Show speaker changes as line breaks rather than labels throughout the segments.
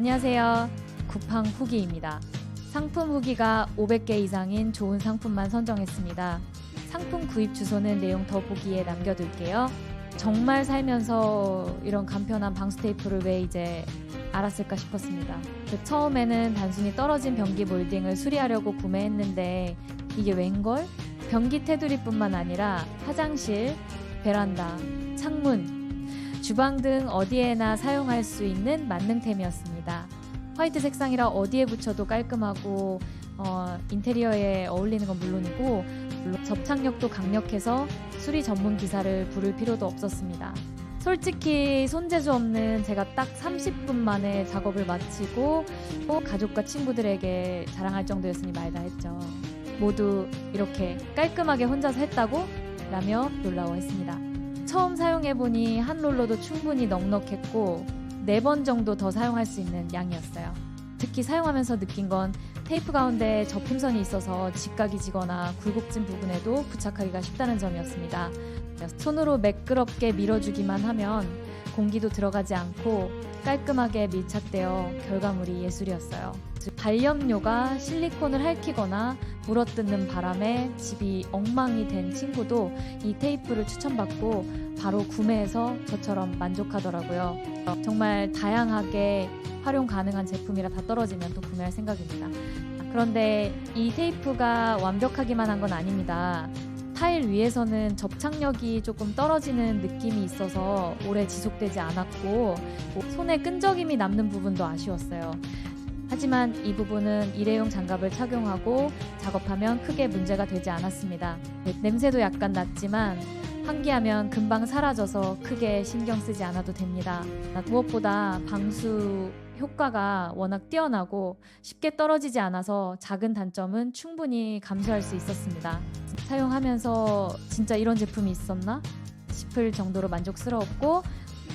안녕하세요. 쿠팡 후기입니다. 상품 후기가 500개 이상인 좋은 상품만 선정했습니다. 상품 구입 주소는 내용 더보기에 남겨둘게요. 정말 살면서 이런 간편한 방수 테이프를 왜 이제 알았을까 싶었습니다. 그 처음에는 단순히 떨어진 변기 몰딩을 수리하려고 구매했는데 이게 웬걸? 변기 테두리뿐만 아니라 화장실, 베란다, 창문, 주방 등 어디에나 사용할 수 있는 만능템이었습니다. 화이트 색상이라 어디에 붙여도 깔끔하고 어, 인테리어에 어울리는 건 물론이고 물론 접착력도 강력해서 수리 전문 기사를 부를 필요도 없었습니다. 솔직히 손재주 없는 제가 딱 30분 만에 작업을 마치고 또 가족과 친구들에게 자랑할 정도였으니 말다 했죠. 모두 이렇게 깔끔하게 혼자서 했다고? 라며 놀라워했습니다. 처음 사용해보니 한 롤러도 충분히 넉넉했고 네번 정도 더 사용할 수 있는 양이었어요. 특히 사용하면서 느낀 건 테이프 가운데 접힘선이 있어서 직각이 지거나 굴곡진 부분에도 부착하기가 쉽다는 점이었습니다. 손으로 매끄럽게 밀어주기만 하면 공기도 들어가지 않고 깔끔하게 밀착되어 결과물이 예술이었어요. 즉, 발염료가 실리콘을 핥히거나 물어뜯는 바람에 집이 엉망이 된 친구도 이 테이프를 추천받고 바로 구매해서 저처럼 만족하더라고요. 정말 다양하게 활용 가능한 제품이라 다 떨어지면 또 구매할 생각입니다. 그런데 이 테이프가 완벽하기만 한 건 아닙니다. 타일 위에서는 접착력이 조금 떨어지는 느낌이 있어서 오래 지속되지 않았고 손에 끈적임이 남는 부분도 아쉬웠어요. 하지만 이 부분은 일회용 장갑을 착용하고 작업하면 크게 문제가 되지 않았습니다. 냄새도 약간 났지만 환기하면 금방 사라져서 크게 신경 쓰지 않아도 됩니다. 무엇보다 방수 효과가 워낙 뛰어나고 쉽게 떨어지지 않아서 작은 단점은 충분히 감수할 수 있었습니다. 사용하면서 진짜 이런 제품이 있었나 싶을 정도로 만족스러웠고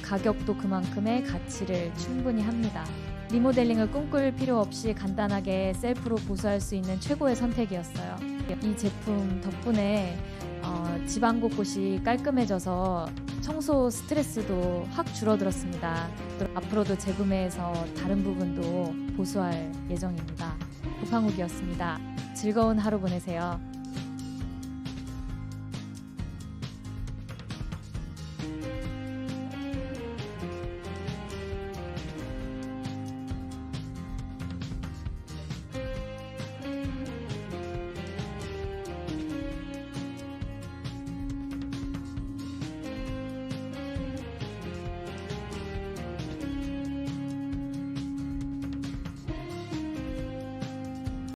가격도 그만큼의 가치를 충분히 합니다. 리모델링을 꿈꿀 필요 없이 간단하게 셀프로 보수할 수 있는 최고의 선택이었어요. 이 제품 덕분에 어, 집 안 곳곳이 깔끔해져서 청소 스트레스도 확 줄어들었습니다. 또 앞으로도 재구매해서 다른 부분도 보수할 예정입니다. 쿠팡욱이었습니다. 즐거운 하루 보내세요.